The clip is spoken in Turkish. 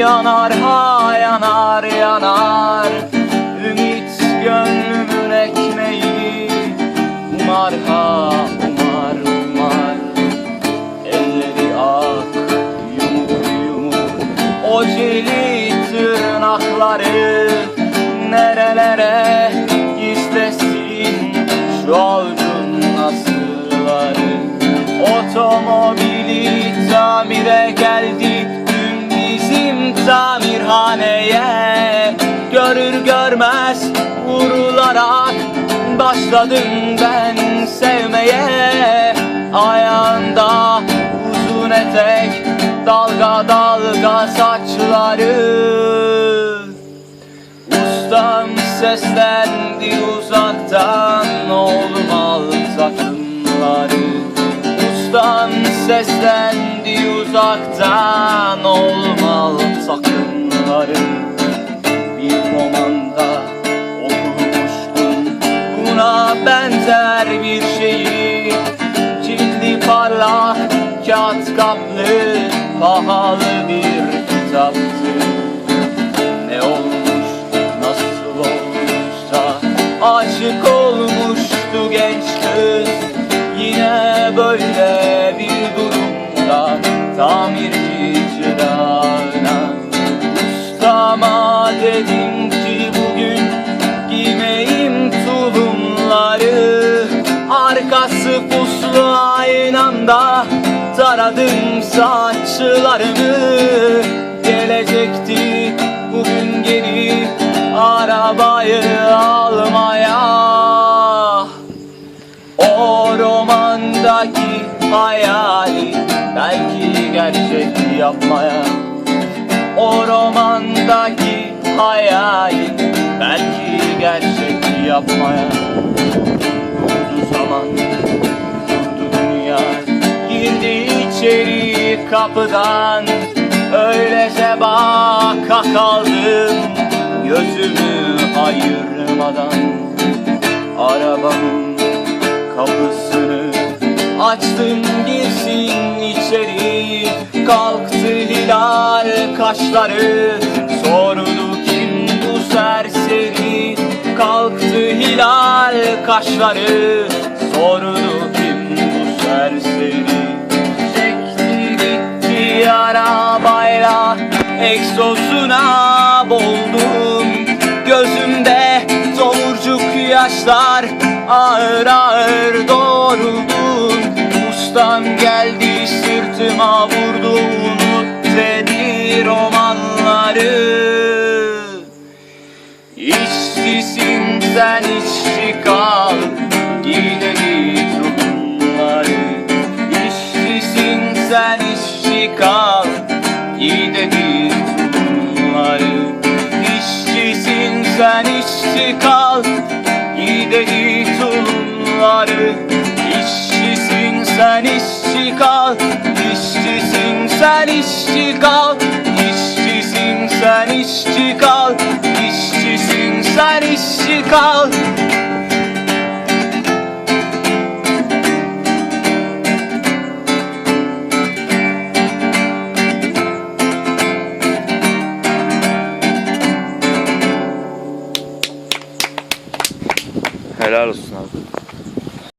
Yanar ha yanar yanar. Ümit gönlümün ekmeği Umar ha umar umar. Elleri ak yumuk yumuk Ojeli tırnakları Görmez vurularak Başladım ben sevmeye. Ayağında uzun etek Dalga dalga saçları. Ustam seslendi uzaktan Oğlum al Ustam seslendi uzaktan Oğlum bir şeyi. Cildi parlak kağıt kaplı Pahalı bir kitaptı. Ne olmuş nasıl olmuşsa Aşık olmuştu genç kız. Yine böyle bir durumda Tamirci çırağına Ustama dedim aynı anda Taradım saçlarımı. Gelecekti bugün geri Arabayı almaya. O romandaki hayali Belki gerçek yapmaya. O romandaki hayali Belki gerçek yapmaya. Durdu zaman, içeri kapıdan Öylece baka kaldım Gözümü ayırmadan Arabamın kapısını Açtım. Girsin içeri Kalktı hilal kaşları. Sordu kim bu serseri? Kalktı hilal kaşları. Sordu Egzozuna boğuldum Gözümde tomurcuk yaşlar Ağır ağır doğruldum Ustam geldi sırtıma vurdu Unut dedi romanları. İşçisin sen işçi işçi kal Giy dedi tulumları İşçisin sen işçi kal. İşçisin sen işçi kal. İşçisin sen işçi Helal olsun abi.